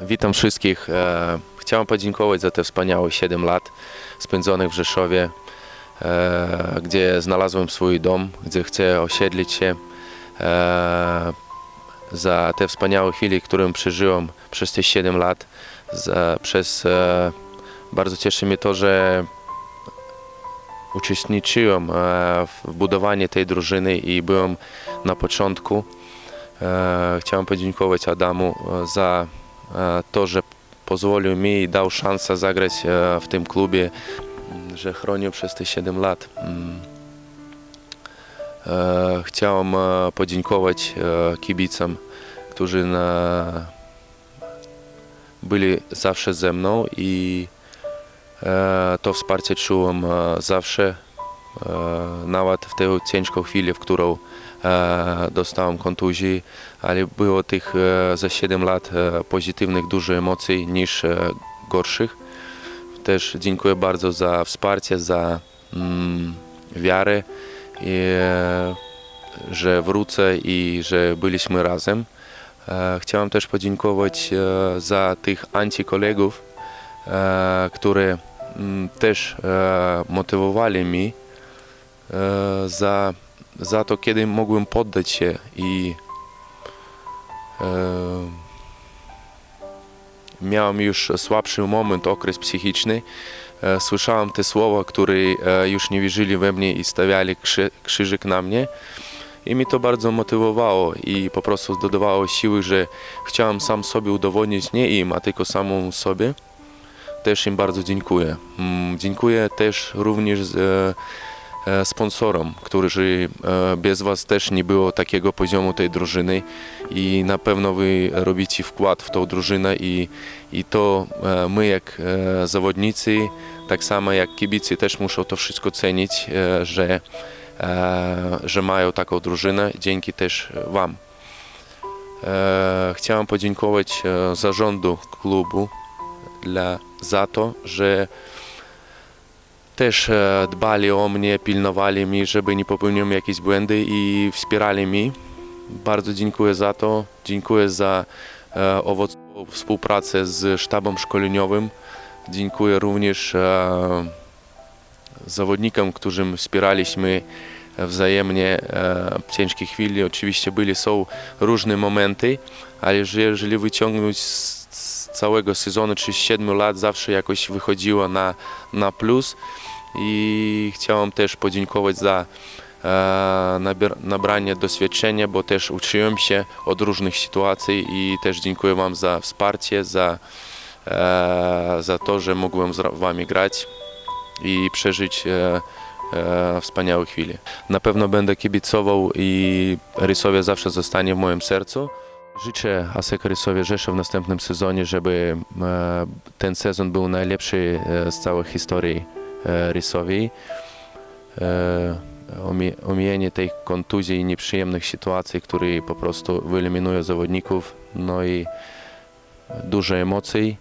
Witam wszystkich. E, Chciałem podziękować za te wspaniałe 7 lat spędzonych w Rzeszowie, e, gdzie znalazłem swój dom, gdzie chcę osiedlić się. E, Za te wspaniałe chwile, które przeżyłem przez te 7 lat. Przez, bardzo cieszy mnie to, że uczestniczyłem w budowaniu tej drużyny i byłem na początku. Chciałem podziękować Adamu za to, że pozwolił mi i dał szansę zagrać e, w tym klubie, m, że chronił przez te 7 lat. Mm. E, Chciałem e, podziękować e, kibicom, którzy byli zawsze ze mną i e, to wsparcie czułem e, zawsze, e, nawet w tę ciężką chwilę, w którą e, dostałem kontuzji, ale było tych e, za 7 lat e, pozytywnych dużo emocji niż e, gorszych. Też dziękuję bardzo za wsparcie, za mm, wiarę, i, e, że wrócę i że byliśmy razem. E, Chciałem też podziękować e, za tych antykolegów, e, które mm, też e, motywowali mnie e, za, za to, kiedy mogłem poddać się i e, miałem już słabszy moment, okres psychiczny. E, Słyszałem te słowa, które e, już nie wierzyli we mnie i stawiali krzy, krzyżyk na mnie. I mi to bardzo motywowało i po prostu dodawało siły, że chciałem sam sobie udowodnić, nie im, a tylko samemu sobie. Też im bardzo dziękuję. Mm, Dziękuję też również e, e, sponsorom, którzy e, bez Was też nie było takiego poziomu tej drużyny i na pewno Wy robicie wkład w tą drużynę i, i to e, my jak e, zawodnicy, tak samo jak kibicy też muszą to wszystko cenić, e, że, e, że mają taką drużynę, dzięki też Wam. E, Chciałem podziękować e, zarządu klubu dla, za to, że też e, dbali o mnie, pilnowali mi, żeby nie popełniłem jakieś błędy i wspierali mi. Bardzo dziękuję za to. Dziękuję za e, owocową współpracę z sztabem szkoleniowym. Dziękuję również e, zawodnikom, którym wspieraliśmy wzajemnie w ciężkiej chwili. Oczywiście byli, są różne momenty, ale że jeżeli wyciągnąć z, całego sezonu, czy z 7 lat, zawsze jakoś wychodziło na, na plus. I chciałem też podziękować za e, nabranie doświadczenia, bo też uczyłem się od różnych sytuacji i też dziękuję Wam za wsparcie, za, e, za to, że mogłem z Wami grać i przeżyć e, wspaniałe chwile. Na pewno będę kibicował i Rysowie zawsze zostanie w moim sercu. Życzę ASEK Rysowie Rzeszów w następnym sezonie, żeby ten sezon był najlepszy z całej historii Rysowi. E, omie- Omijanie tej kontuzji i nieprzyjemnych sytuacji, które po prostu wyeliminują zawodników, no i dużo emocji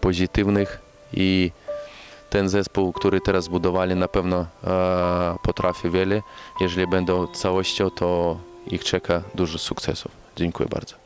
pozytywnych i ten zespół, który teraz budowali, na pewno e, potrafi wiele. Jeżeli będą całością, to ich czeka dużo sukcesów. Dziękuję bardzo.